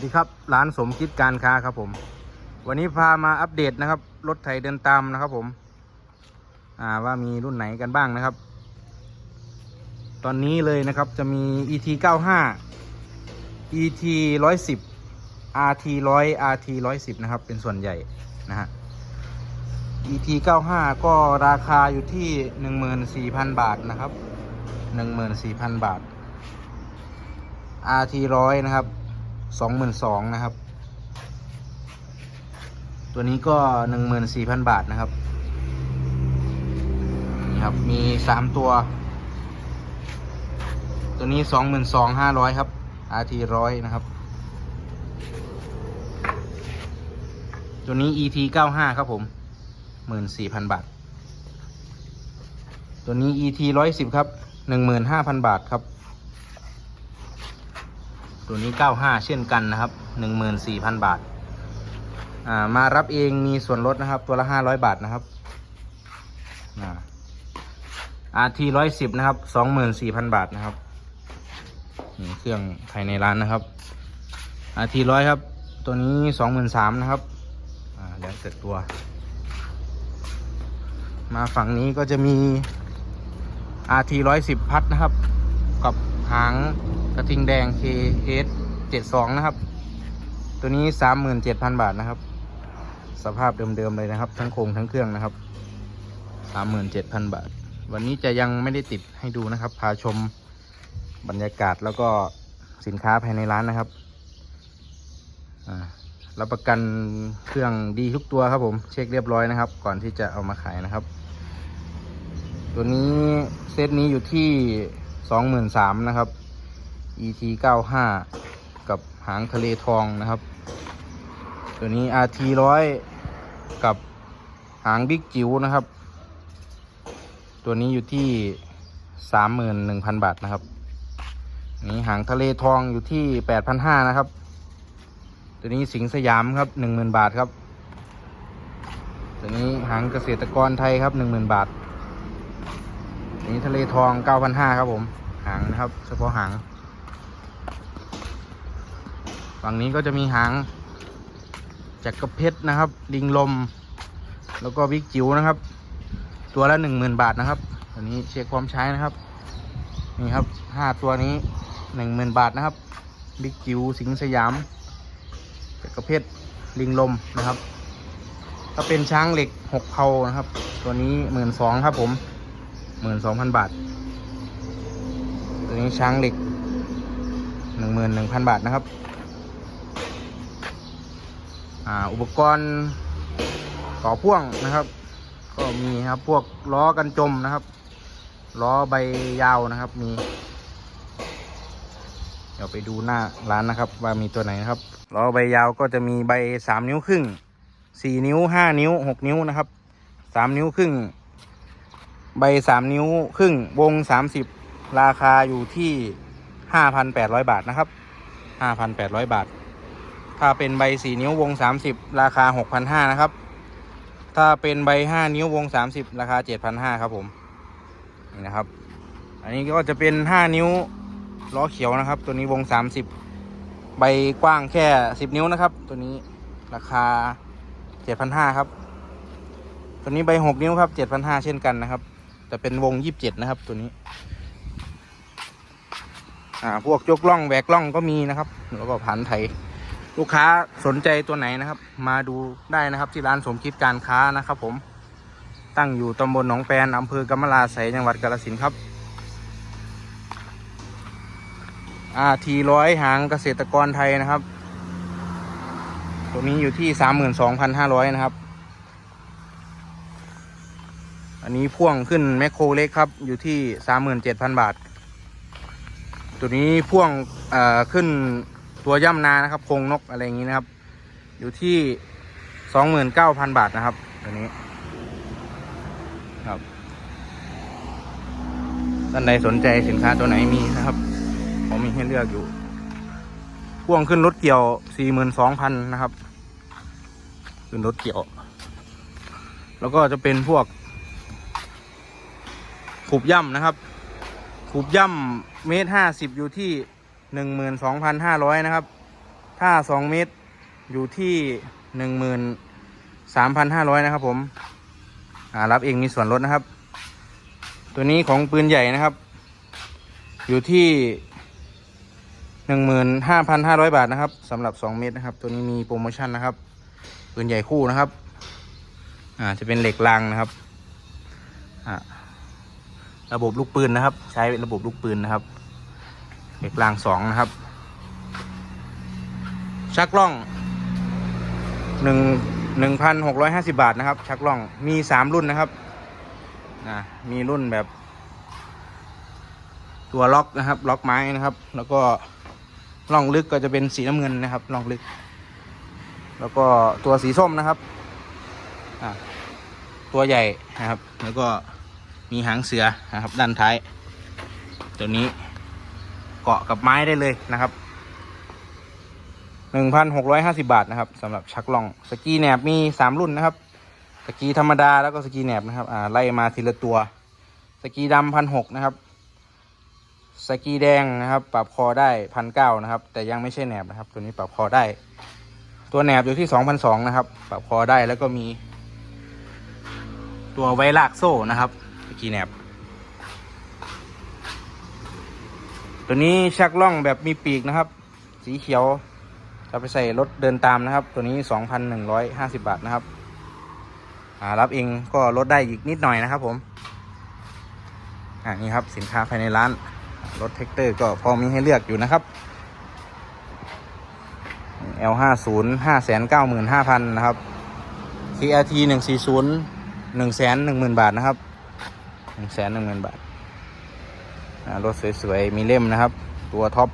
สวัสดีครับร้านสมคิดการค้าครับผม วันนี้พามาอัปเดตนะครับ รถไถเดินตามนะครับผมอ่าว่ามีรุ่นไหนกันบ้างนะครับ ตอนนี้เลยนะครับจะมี ET 95 ET 110 RT 100 RT 110นะครับ เป็นส่วนใหญ่นะฮะ ET 95 ก็ราคาอยู่ที่ 14,000 บาทนะครับ 14,000 บาท RT 100นะครับ 22,000นะครับ ตัวนี้ก็14,000บาทนะครับนี่ครับ มี3ตัว ตัวนี้22,500ครับ RT 100นะครับ ตัวนี้ ET 95ครับผม14,000บาท ตัวนี้ ET 110ครับ15,000บาทครับ ตัวนี้ 95 เช่นกันนะครับ 14,000 บาท อ่า มารับเองมีส่วนลดนะครับ ตัวละ 500 บาทนะครับอ่า RT 110นะครับ24,000บาทนะครับนี่เครื่องภายในร้านนะครับ RT 100ครับ ตัวนี้23,000นะครับ อ่าแล้วแต่ตัว มาฝั่งนี้ก็จะมี RT 110พัดนะครับ กับหาง กระทิงแดง KS 72 นะครับ ตัวนี้ 37,000 บาทนะครับ สภาพเดิมๆเลยนะครับ ทั้งโครงทั้งเครื่องนะครับ 37,000 บาท วันนี้จะยังไม่ได้ติดให้ดูนะครับ พาชมบรรยากาศแล้วก็สินค้าภายในร้านนะครับอ่ารับประกันเครื่องดีทุกตัวครับผม เช็คเรียบร้อยนะครับ ก่อนที่จะเอามาขายนะครับ ตัวนี้เซตนี้อยู่ที่สองหมื่นสามนะครับ ET เก้าห้ากับหางทะเลทองนะครับ ตัวนี้ RT ร้อยกับหางบิ๊กจิ๋วนะครับ ตัวนี้อยู่ที่สามหมื่นหนึ่งพันบาทนะครับ นี้หางทะเลทองอยู่ที่แปดพันห้านะครับ ตัวนี้สิงสยามครับหนึ่งหมื่นบาทครับ ตัวนี้หางเกษตรกรไทยครับหนึ่งหมื่นบาทนี่ทะเลทอง 9,500 ครับผม หางนะครับ เฉพาะหาง ฝั่งนี้ก็จะมีหางจักรเพชรนะครับ ลิงลม แล้วก็บิ๊กจิ๋วนะครับ ตัวละ10,000บาทนะครับตัวนี้เช็คความใช้นะครับ นี่ครับ5ตัวนี้10,000บาทนะครับบิ๊กจิ๋วสิงสยามจักรเพชรลิงลมนะครับ ถ้าเป็นช้างเหล็ก6เพานะครับ ตัวนี้12,000ครับผมหมื่นสองพันบาท ตัวนี้ช้างเหล็กหนึ่งหมื่นหนึ่งพันบาทนะครับ อุปกรณ์ต่อพ่วงนะครับ ก็มีครับพวกล้อกันจมนะครับล้อใบยาวนะครับมี เดี๋ยวไปดูหน้าร้านนะครับ ว่ามีตัวไหนนะครับล้อใบยาวก็จะมีใบสามนิ้วครึ่งสี่นิ้วห้านิ้วหกนิ้วนะครับสามนิ้วครึ่งใบสามนิ้วครึ่งวงสามสิบราคาอยู่ที่ห้าพันแปดร้อยบาทนะครับห้าพันแปดร้อยบาท ถ้าเป็นใบสี่นิ้ววงสามสิบราคาหกพันห้านะครับ ถ้าเป็นใบห้านิ้ววงสามสิบราคาเจ็ดพันห้าครับผม นี่นะครับ อันนี้ก็จะเป็นห้านิ้วล้อเขียวนะครับ ตัวนี้วงสามสิบใบกว้างแค่สิบนิ้วนะครับ ตัวนี้ราคาเจ็ดพันห้าครับ ตัวนี้ใบหกนิ้วครับเจ็ดพันห้าเช่นกันนะครับ แต่เป็นวงยี่สิบเจ็ดนะครับ ตัวนี้อ่าพวกยกล่องแหวกล่องก็มีนะครับ แล้วก็ผันไทย ลูกค้าสนใจตัวไหนนะครับ มาดูได้นะครับที่ร้านสมคิดการค้านะครับ ผมตั้งอยู่ตำบลหนองแปนอำเภอกำมะลาไสยจังหวัดกาฬสินธุ์ครับอาทีร้อยหางเกษตรกรไทยนะครับ ตัวนี้อยู่ที่สามหมื่นสองพันห้าร้อยนะครับ อันนี้พ่วงขึ้นแมคโครเล็กครับ อยู่ที่สามหมื่นเจ็ดพันบาท ตัวนี้พ่วงขึ้น ตัวย่ำนานะครับโครงนกอะไรอย่างนี้นะครับ อยู่ที่สองหมื่นเก้าพันบาทนะครับตัวนี้ครับท่านใดสนใจสินค้าตัวไหนมีนะครับ ผมมีให้เลือกอยู่ พ่วงขึ้นรถเกี่ยวสี่หมื่นสองพันนะครับ ขึ้นรถเกี่ยว แล้วก็จะเป็นพวกขูบย่ำนะครับขูบย่ำเมตรห้าสิบอยู่ที่ หนึ่งหมื่นสองพันห้าร้อยนะครับ ถ้าสองเมตรอยู่ที่หนึ่งหมื่นสามพันห้าร้อยนะครับผมอ่ารับเองมีส่วนลดนะครับ ตัวนี้ของปืนใหญ่นะครับ อยู่ที่หนึ่งหมื่นห้าพันห้าร้อยบาทนะครับสำหรับสองเมตรนะครับ ตัวนี้มีโปรโมชั่นนะครับ ปืนใหญ่คู่นะครับ อ่าจะเป็นเหล็กรางนะครับอ่าระบบลูกปืนนะครับ ใช้ระบบลูกปืนนะครับ เหล็กรางสองนะครับ ชักล่องหนึ่งหนึ่งพันหกร้อยห้าสิบาทนะครับ ชักล่องมีสามรุ่นนะครับอ่ามีรุ่นแบบ ตัวล็อกนะครับ ล็อกไม้นะครับ แล้วก็ล่องลึกก็จะเป็นสีน้ำเงินนะครับล่องลึก แล้วก็ตัวสีส้มนะครับตัวใหญ่นะครับ แล้วก็มีหางเสือนะครับ ด้านท้าย ตัวนี้ เกาะกับไม้ได้เลยนะครับหนึ่งพันหกร้อยห้าสิบาทนะครับสำหรับชักล่องสกีแหนบมีสามรุ่นนะครับ สกีธรรมดาแล้วก็สกีแหนบนะครับอ่าไล่มาทีละตัว สกีดำพันหกนะครับ สกีแดงนะครับ ปรับคอได้พันเก้านะครับ แต่ยังไม่ใช่แหนบนะครับ ตัวนี้ปรับคอได้ ตัวแหนบอยู่ที่สองพันสองนะครับ ปรับคอได้แล้วก็มี ตัวไวลากโซ่นะครับสกีแหนบ ตัวนี้ชักล่องแบบมีปีกนะครับ สีเขียวจะไปใส่รถเดินตามนะครับ ตัวนี้สองพันหนึ่งร้อยห้าสิบาทนะครับรับเองก็ลดได้อีกนิดหน่อยนะครับผมอ่านี่ครับสินค้าภายในร้าน รถแท็กเตอร์ก็พอมีให้เลือกอยู่นะครับ L ห้าศูนย์ห้าแสนเก้าหมื่นห้าพันนะครับ KRT หนึ่งสี่ศูนย์หนึ่งแสนหนึ่งหมื่นบาทนะครับหนึ่งแสนหนึ่งหมื่นบาท รถสวยๆ มีเล่มนะครับ ตัวท็อป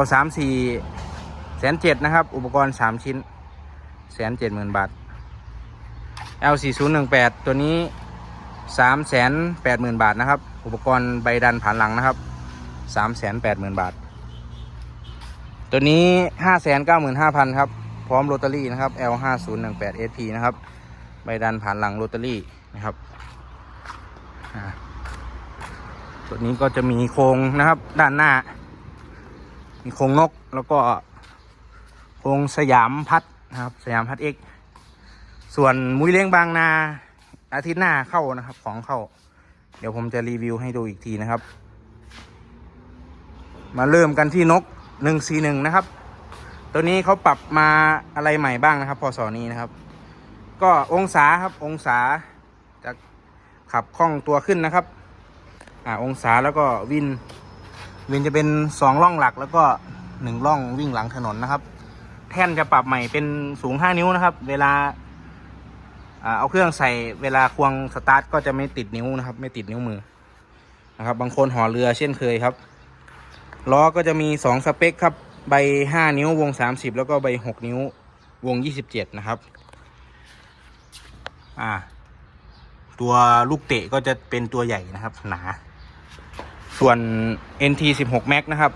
L สามสี่แสนเจ็ดนะครับ อุปกรณ์สามชิ้นแสนเจ็ดหมื่นบาท L สี่ศูนย์หนึ่งแปดตัวนี้สามแสนแปดหมื่นบาทนะครับ อุปกรณ์ใบดันผ่านหลังนะครับสามแสนแปดหมื่นบาท ตัวนี้ห้าแสนเก้าหมื่นห้าพันครับ พร้อมโรตารี่นะครับ L ห้าศูนย์หนึ่งแปด SP นะครับ ใบดันผ่านหลังโรตารี่นะครับ ตัวนี้ก็จะมีโครงนะครับ ด้านหน้า มีโครงนกแล้วก็โครงสยามพัดนะครับ สยามพัดเอ็กส่วนมุ้ยเลี้ยงบางนาอาทิตย์หน้าเข้านะครับ ของเข้า เดี๋ยวผมจะรีวิวให้ดูอีกทีนะครับ มาเริ่มกันที่นกหนึ่งสี่หนึ่งนะครับ ตัวนี้เขาปรับมาอะไรใหม่บ้างนะครับพอสอนี้นะครับ ก็องศาครับองศาจะขับคล่องตัวขึ้นนะครับ อ่าองศาแล้วก็วิน วินจะเป็นสองร่องหลักแล้วก็หนึ่งร่องวิ่งหลังถนนนะครับ แท่นจะปรับใหม่เป็นสูงห้านิ้วนะครับ เวลาอ่าเอาเครื่องใส่เวลาควงสตาร์ทก็จะไม่ติดนิ้วนะครับ ไม่ติดนิ้วมือนะครับ บางคนห่อเรือเช่นเคยครับล้อก็จะมีสองสเปคครับ ใบห้านิ้ววงสามสิบแล้วก็ใบหกนิ้ววงยี่สิบเจ็ดนะครับ อ่า ตัวลูกเตะก็จะเป็นตัวใหญ่นะครับ หนา ส่วน NT 16 Max นะครับ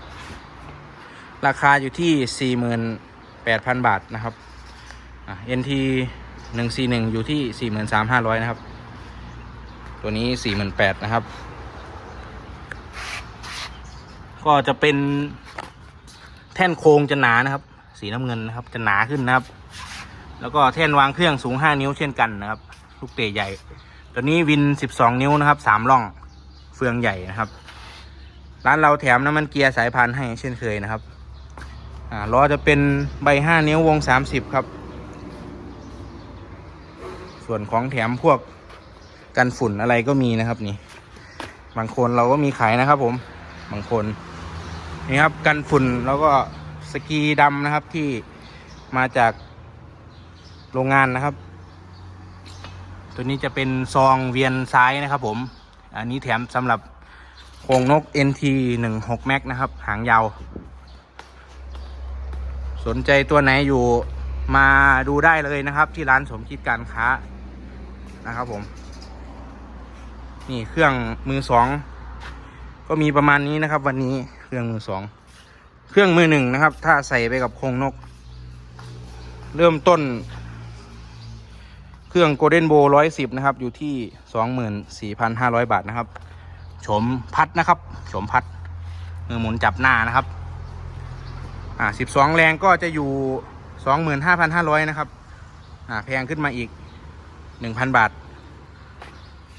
ราคาอยู่ที่ 48,000 บาทนะครับอ่า NT 141 อยู่ที่ 43,500 นะครับ ตัวนี้ 48,000นะครับ ก็จะเป็นแท่นโค้งจะหนานะครับ สีน้ำเงินนะครับ จะหนาขึ้นนะครับ แล้วก็แท่นวางเครื่องสูง 5 นิ้วเช่นกันนะครับ ลูกเตะใหญ่ ตัวนี้วิน 12 นิ้วนะครับ 3 ล่องเฟืองใหญ่นะครับ ร้านเราแถมน้ำมันเกียร์สายพันธุ์ให้เช่นเคยนะครับอ่าล้อจะเป็นใบ5นิ้ววง30ครับ ส่วนของแถมพวกกันฝุ่นอะไรก็มีนะครับนี่ บางคนเราก็มีขายนะครับผม บางคนนี่ครับกันฝุ่นแล้วก็สกีดำนะครับที่มาจากโรงงานนะครับ ตัวนี้จะเป็นซองเวียนซ้ายนะครับผม อันนี้แถมสำหรับ โครงนก NT 1 6 Max นะครับ หางยาว สนใจตัวไหนอยู่มาดูได้เลยนะครับ ที่ร้านสมคิดการค้านะครับผม นี่เครื่องมือสองก็มีประมาณนี้นะครับ วันนี้เครื่องมือสองเครื่องมือหนึ่งนะครับ ถ้าใส่ไปกับโครงนก เริ่มต้น เครื่องโกลเด้นโบร้อยสิบนะครับ อยู่ที่สองหมื่นสี่พันห้าร้อยบาทนะครับ โฉมพัดนะครับโฉมพัดมือหมุนจับหน้านะครับ อ่าสิบสองแรงก็จะอยู่สองหมื่นห้าพันห้าร้อยนะครับ อ่าแพงขึ้นมาอีกหนึ่งพันบาท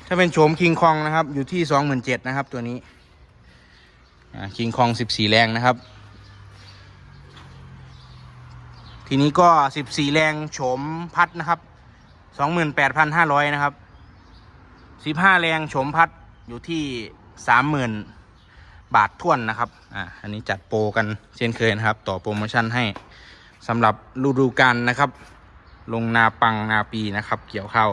ถ้าเป็นโฉมคิงคองนะครับ อยู่ที่สองหมื่นเจ็ดนะครับ ตัวนี้ อ่าคิงคองสิบสี่แรงนะครับ ทีนี้ก็สิบสี่แรงโฉมพัดนะครับสองหมื่นแปดพันห้าร้อยนะครับสิบห้าแรงโฉมพัด อยู่ที่สามหมื่นบาทท่วนนะครับ อ่า อันนี้จัดโปรกันเช่นเคยนะครับ ต่อโปรโมชั่นให้สำหรับฤดูกาลนะครับ ลงนาปังนาปีนะครับ เกี่ยวข้าว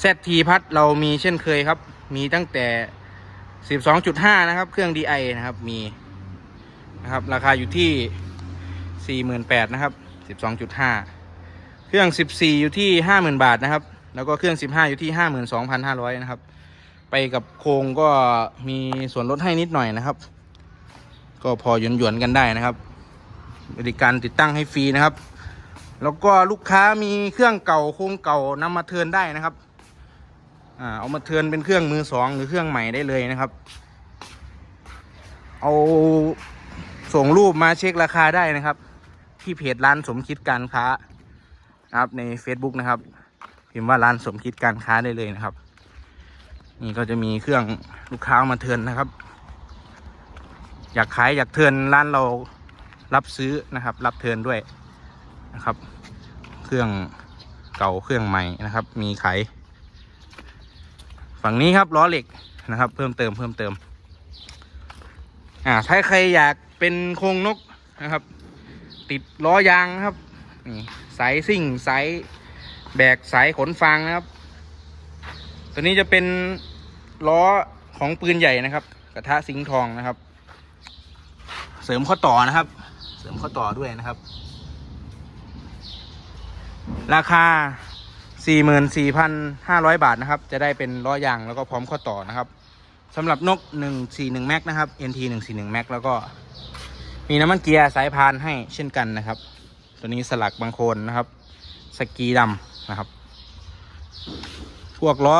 เซตทีพัดเรามีเช่นเคยครับ มีตั้งแต่ 12.5 นะครับ เครื่อง DI นะครับ มีนะครับ ราคาอยู่ที่ 48,000นะครับ 12.5 เครื่อง 14 อยู่ที่ 50,000 บาทนะครับ แล้วก็เครื่อง 15 อยู่ที่ 52,500 นะครับ ไปกับโครงก็มีส่วนลดให้นิดหน่อยนะครับ ก็พอหยวนๆกันได้นะครับ บริการติดตั้งให้ฟรีนะครับ แล้วก็ลูกค้ามีเครื่องเก่าโครงเก่านำมาเทินได้นะครับอ่าเอามาเทินเป็นเครื่องมือสองหรือเครื่องใหม่ได้เลยนะครับ เอาส่งรูปมาเช็คราคาได้นะครับ ที่เพจร้านสมคิดการค้านะครับใน Facebook นะครับพิมพ์ว่าร้านสมคิดการค้าได้เลยนะครับ นี่ก็จะมีเครื่องลูกค้ามาเทินนะครับ อยากขายอยากเทินร้านเรารับซื้อนะครับ รับเทินด้วยนะครับ เครื่องเก่าเครื่องใหม่นะครับ มีขายฝั่งนี้ครับล้อเหล็กนะครับ เพิ่มเติมเพิ่มเติม อ่าถ้าใครอยากเป็นโครงนกนะครับ ติดล้อยางนะครับนี่สายซิ่งสายแบกสายขนฟางนะครับ ตัวนี้จะเป็น ล้อของปืนใหญ่นะครับ กระทะสิงทองนะครับ เสริมข้อต่อนะครับ เสริมข้อต่อด้วยนะครับ ราคา 44,500 บาทนะครับ จะได้เป็นล้อยางแล้วก็พร้อมข้อต่อนะครับสำหรับนก 141 Max นะครับ NT 141 Max แล้วก็มีน้ำมันเกียร์สายพานให้เช่นกันนะครับ ตัวนี้สลักบางโคนนะครับ สกีดำนะครับ พวกล้อ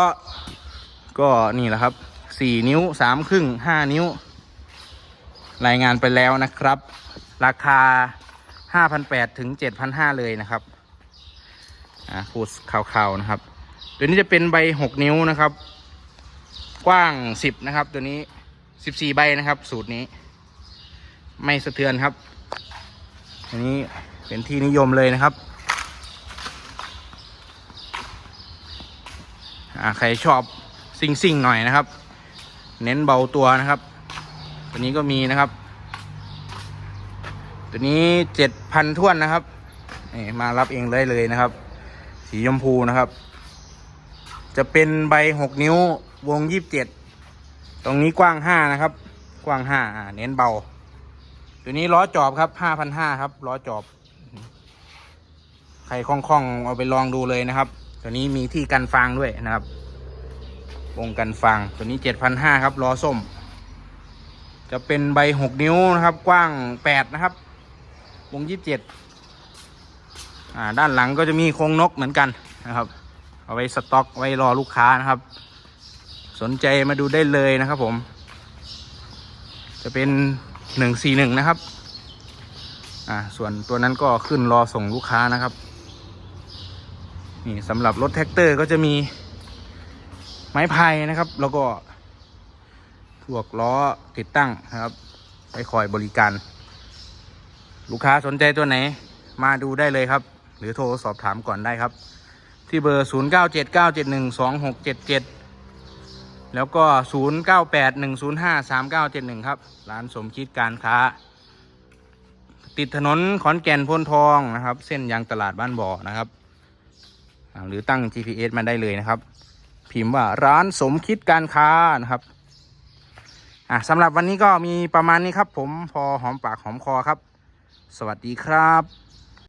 ก็นี่แหละครับ4นิ้ว3ครึ่ง5นิ้ว รายงานไปแล้วนะครับ ราคา5,800ถึง7,500เลยนะครับอ่าพูดข่าวๆนะครับ ตัวนี้จะเป็นใบหกนิ้วนะครับ กว้างสิบนะครับ ตัวนี้สิบสี่ใบนะครับ สูตรนี้ ไม่สะเทือนครับ อันนี้เป็นที่นิยมเลยนะครับอ่าใครชอบ ซิ่งซิ่งๆหน่อยนะครับ เน้นเบาตัวนะครับ ตัวนี้ก็มีนะครับ ตัวนี้เจ็ดพันท่วนนะครับนี่มารับเองเลยเลยนะครับ สีชมพูนะครับ จะเป็นใบหกนิ้ววงยี่สิบเจ็ดตรงนี้กว้างห้านะครับ กว้างห้าเน้นเบา ตัวนี้ล้อจอบครับห้าพันห้าครับล้อจอบใครคล่องๆเอาไปลองดูเลยนะครับ ตัวนี้มีที่กันฟางด้วยนะครับ วงกันฟางตัวนี้เจ็ดพันห้าครับล้อส้ม จะเป็นใบหกนิ้วนะครับ กว้างแปดนะครับ วงยี่สิบเจ็ดอ่า ด้านหลังก็จะมีโครงนกเหมือนกันนะครับ เอาไว้สต็อกไว้รอลูกค้านะครับ สนใจมาดูได้เลยนะครับผม จะเป็นหนึ่งสี่หนึ่งนะครับ อ่า ส่วนตัวนั้นก็ขึ้นรอส่งลูกค้านะครับ นี่สำหรับรถแท็กเตอร์ก็จะมี ไม้พายนะครับ แล้วก็พวกล้อติดตั้งนะครับไปคอยบริการ ลูกค้าสนใจตัวไหน มาดูได้เลยครับ หรือโทรสอบถามก่อนได้ครับ ที่เบอร์ 0 9 7 9 7 1 2 6 7 7 แล้วก็ 0 9 8 1 0 5 3 9 7 1 ครับ ร้านสมคิดการค้า ติดถนนขอนแก่นพนทองนะครับ เส้นยางตลาดบ้านบ่อนะครับ หรือตั้ง GPS มาได้เลยนะครับ พิมพ์ว่าร้านสมคิดการค้านะครับอะสำหรับวันนี้ก็มีประมาณนี้ครับ ผมพอหอมปากหอมคอครับ สวัสดีครับ